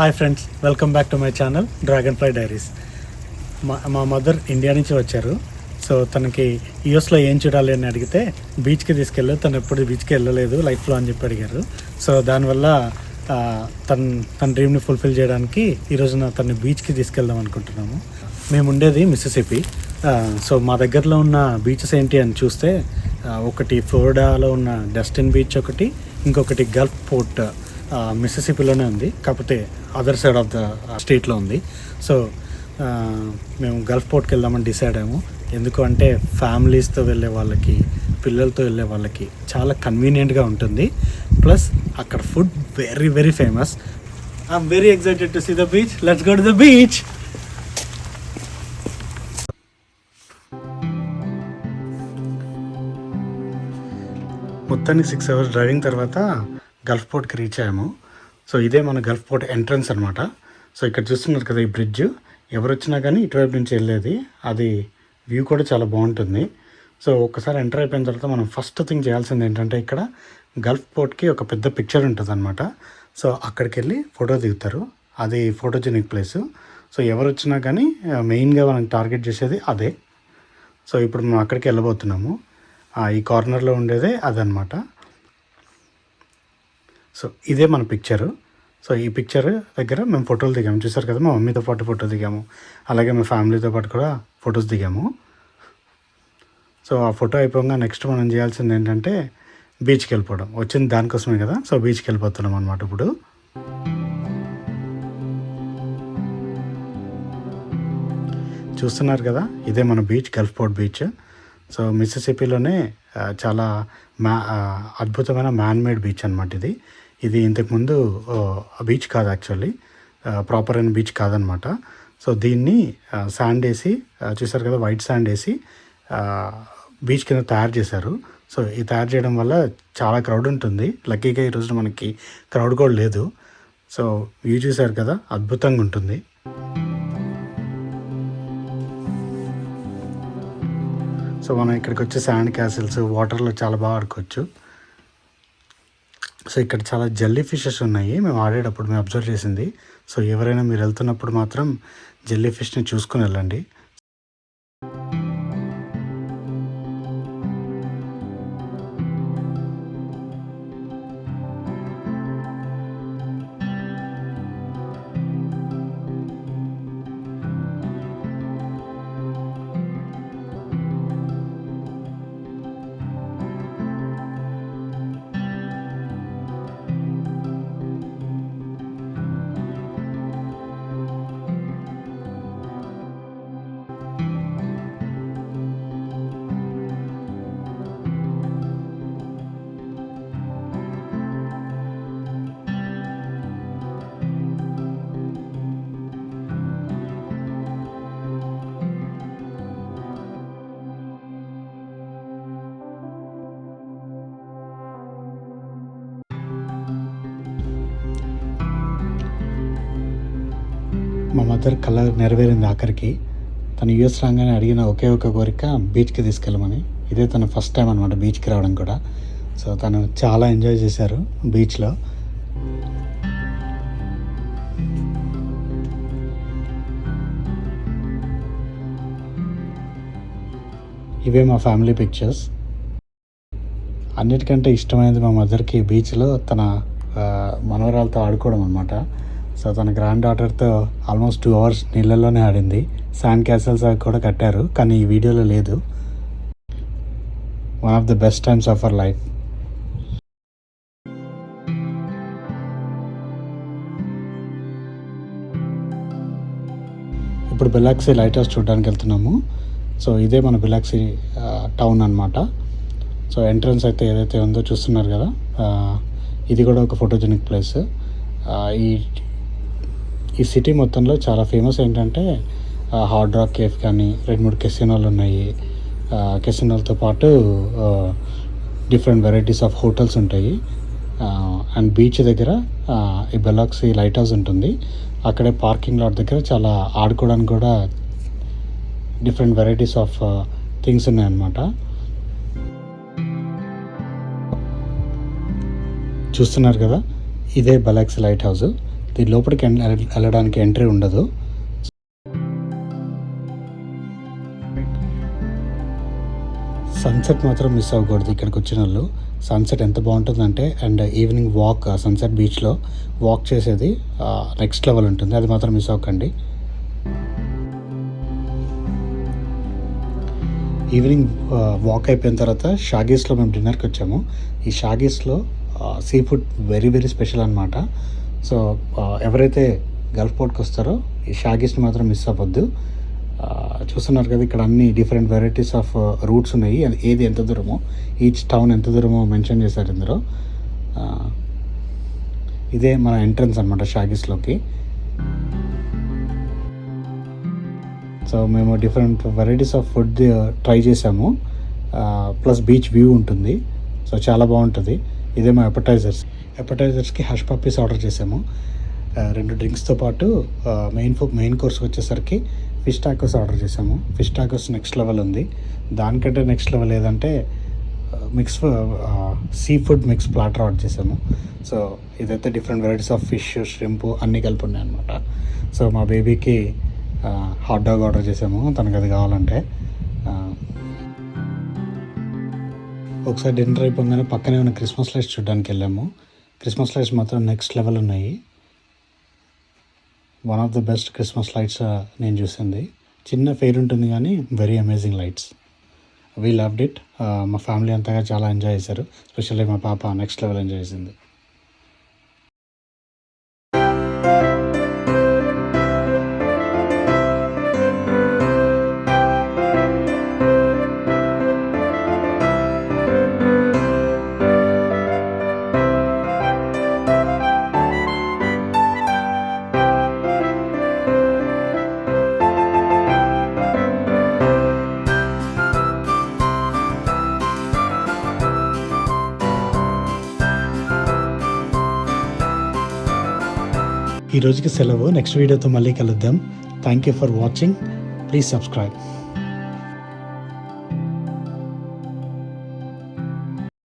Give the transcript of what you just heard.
Hi friends welcome back to my channel dragonfly diaries మా మా mother India నుంచి వచ్చారు. సో తనకి యూఎస్లో ఏం చూడాలి అని అడిగితే బీచ్కి తీసుకెళ్ళి తను ఎప్పుడు బీచ్కి వెళ్ళలేదు లైఫ్లో అని చెప్పి అడిగారు. సో దానివల్ల తన తన డ్రీమ్ని ఫుల్ఫిల్ చేయడానికి ఈరోజున తను బీచ్కి తీసుకెళ్దాం అనుకుంటున్నాము. మేము ఉండేది మిస్సిసిపి. సో మా దగ్గరలో ఉన్న బీచెస్ ఏంటి అని చూస్తే ఒకటి ఫ్లోరిడాలో ఉన్న డస్టిన్ బీచ్ ఒకటి ఇంకొకటి గల్ఫ్ పోర్ట్ మిస్సిసిపిలోనే ఉంది. కాకపోతే అదర్ సైడ్ ఆఫ్ ద స్టేట్లో ఉంది. సో మేము గల్ఫ్ పోర్ట్కి వెళ్దామని డిసైడ్ అయ్యాము. ఎందుకు అంటే ఫ్యామిలీస్తో వెళ్ళే వాళ్ళకి పిల్లలతో వెళ్ళే వాళ్ళకి చాలా కన్వీనియంట్గా ఉంటుంది. ప్లస్ అక్కడ food very very famous I'm very excited to see the beach let's go to the beach మొత్తానికి సిక్స్ అవర్స్ డ్రైవింగ్ తర్వాత గల్ఫ్ పోర్ట్కి రీచ్ అయ్యాము. సో ఇదే మన గల్ఫ్ పోర్ట్ ఎంట్రన్స్ అనమాట సో ఇక్కడ చూస్తున్నారు కదా ఈ బ్రిడ్జ్ ఎవరు వచ్చినా కానీ ఇటువైపు నుంచి వెళ్ళేది. అది వ్యూ కూడా చాలా బాగుంటుంది. సో ఒకసారి ఎంటర్ అయిపోయిన తర్వాత మనం ఫస్ట్ థింగ్ చేయాల్సింది ఏంటంటే ఇక్కడ గల్ఫ్ పోర్ట్కి ఒక పెద్ద పిక్చర్ ఉంటుంది అనమాట సో అక్కడికి వెళ్ళి ఫోటో దిగుతారు. అది ఫోటోజెనిక్ ప్లేస్ సో ఎవరు వచ్చినా కానీ మెయిన్గా మనం టార్గెట్ చేసేది అదే. సో ఇప్పుడు మనం అక్కడికి వెళ్ళబోతున్నాము. ఈ కార్నర్లో ఉండేదే అదనమాట సో ఇదే మన పిక్చరు సో ఈ పిక్చర్ దగ్గర మేము ఫోటోలు దిగాము. చూసారు కదా మా మమ్మీతో పాటు ఫోటో దిగాము. అలాగే మా ఫ్యామిలీతో పాటు కూడా ఫొటోస్ దిగాము. సో ఆ ఫోటో అయిపోగా నెక్స్ట్ మనం చేయాల్సింది ఏంటంటే బీచ్కి వెళ్ళిపోవడం. వచ్చింది దానికోసమే కదా సో బీచ్కి వెళ్ళిపోతున్నాం అనమాట ఇప్పుడు. చూస్తున్నారు కదా ఇదే మన beach Gulfport beach so మిస్సిసిపిలోనే చాలా మా అద్భుతమైన మ్యాన్మేడ్ బీచ్ అనమాట ఇది. ఇది ఇంతకుముందు బీచ్ కాదు యాక్చువల్లీ ప్రాపర్ అయిన బీచ్ కాదనమాట సో దీన్ని శాండ్ వేసి చూసారు కదా వైట్ శాండ్ వేసి బీచ్ కింద తయారు చేశారు. సో ఈ తయారు చేయడం వల్ల చాలా క్రౌడ్ ఉంటుంది. లక్కీగా ఈరోజు మనకి క్రౌడ్ కూడా లేదు. సో వ్యూ చూసారు కదా అద్భుతంగా ఉంటుంది. సో మనం ఇక్కడికి వచ్చి శాండ్ క్యాసిల్స్ వాటర్లో చాలా బాగా ఆడుకోవచ్చు. సో ఇక్కడ చాలా జెల్లీ ఫిషెస్ ఉన్నాయి. మేము ఆడేటప్పుడు మేము అబ్జర్వ్ చేసింది. సో ఎవరైనా మీరు వెళ్తున్నప్పుడు మాత్రం జెల్లీ ఫిష్ని చూసుకుని వెళ్ళండి. మా మదర్ కళ నెరవేరింది ఆఖరికి. తను యూఎస్ రాగానే అడిగిన ఒకే ఒక కోరిక బీచ్కి తీసుకెళ్ళమని. ఇదే తన ఫస్ట్ టైం అనమాట బీచ్కి రావడం కూడా. సో తను చాలా ఎంజాయ్ చేశారు బీచ్లో. ఇవే మా ఫ్యామిలీ పిక్చర్స్. అన్నిటికంటే ఇష్టమైనది మా మదర్కి బీచ్లో తన మనవరాలతో ఆడుకోవడం అనమాట సో తన గ్రాండ్ డాటర్తో ఆల్మోస్ట్ టూ అవర్స్ నీళ్ళల్లోనే ఆడింది. శాండ్ క్యాసల్స్ అవి కూడా కట్టారు కానీ ఈ వీడియోలో లేదు. One of the best times of our life ఇప్పుడు బిలాక్సీ లైట్ హౌస్ చూడడానికి వెళ్తున్నాము. సో ఇదే మన బిలాక్సీ టౌన్ అనమాట సో ఎంట్రన్స్ అయితే ఏదైతే ఉందో చూస్తున్నారు కదా ఇది కూడా ఒక ఫోటోజెనిక్ ప్లేస్ ఈ ఈ సిటీ మొత్తంలో చాలా ఫేమస్ ఏంటంటే హార్డ్ రాక్ కేఫ్ కానీ రెండు మూడు కెసినోలు ఉన్నాయి. కెసినోలతో పాటు డిఫరెంట్ వెరైటీస్ ఆఫ్ హోటల్స్ ఉంటాయి. అండ్ బీచ్ దగ్గర ఈ బెలాక్సీ లైట్ హౌస్ ఉంటుంది. అక్కడే పార్కింగ్ లాట్ దగ్గర చాలా ఆడుకోవడానికి కూడా డిఫరెంట్ వెరైటీస్ ఆఫ్ థింగ్స్ ఉన్నాయన్నమాట. చూస్తున్నారు కదా? ఇదే బెలాక్సీ లైట్ హౌస్ దీని లోపలికి వెళ్ళడానికి ఎంట్రీ ఉండదు. సన్సెట్ మాత్రం మిస్ అవ్వకూడదు ఇక్కడికి వచ్చిన వాళ్ళు. సన్సెట్ ఎంత బాగుంటుందంటే అండ్ ఈవినింగ్ వాక్ సన్సెట్ బీచ్లో వాక్ చేసేది నెక్స్ట్ లెవెల్ ఉంటుంది. అది మాత్రం మిస్ అవ్వకండి. ఈవినింగ్ వాక్ అయిపోయిన తర్వాత షాగీస్లో మేము డిన్నర్కి వచ్చాము. ఈ షాగీస్లో seafood very very special అనమాట సో ఎవరైతే గల్ఫ్ పోర్ట్కి వస్తారో ఈ షాగీస్ని మాత్రం మిస్ అవ్వద్దు. చూస్తున్నారు కదా ఇక్కడ అన్ని డిఫరెంట్ వెరైటీస్ ఆఫ్ రూట్స్ ఉన్నాయి. ఏది ఎంత దూరమో ఈచ్ టౌన్ ఎంత దూరమో మెన్షన్ చేశారు ఇందులో. ఇదే మన ఎంట్రన్స్ అనమాట షాగీస్లోకి. సో మేము different varieties of food try చేసాము ప్లస్ బీచ్ వ్యూ ఉంటుంది. సో చాలా బాగుంటుంది. ఇదే మా అపటైజర్స్ ఎపటైజర్స్కి హష్ పప్పీస్ ఆర్డర్ చేసాము రెండు డ్రింక్స్తో పాటు మెయిన్ ఫుడ్ మెయిన్ కోర్స్ వచ్చేసరికి ఫిష్ టాకోస్ ఆర్డర్ చేసాము ఫిష్ టాకోస్ నెక్స్ట్ లెవెల్ ఉంది. దానికంటే నెక్స్ట్ లెవెల్ ఏదంటే mix seafood mix platter order చేసాము సో ఇదైతే different varieties of fish shrimp అన్నీ కలిపి ఉన్నాయి అనమాట సో మా బేబీకి హాట్ డాగ్ ఆర్డర్ చేసాము తనకు అది కావాలంటే. ఒకసారి డిన్నర్ అయిపోగానే పక్కనే ఉన్న క్రిస్మస్ లైట్స్ చూడడానికి వెళ్ళాము క్రిస్మస్ లైట్స్ మాత్రం నెక్స్ట్ లెవెల్ ఉన్నాయి. One of the best Christmas lights నేను చూసింది. చిన్న ఫెయిర్ ఉంటుంది కానీ very amazing lights we loved it మా ఫ్యామిలీ అంతగా చాలా ఎంజాయ్ చేశారు. స్పెషల్లీ మా పాప నెక్స్ట్ లెవెల్ ఎంజాయ్ చేసింది. ఈ రోజుకి సెలవు. నెక్స్ట్ వీడియోతో మళ్ళీ కలుద్దాం. Thank you for watching please subscribe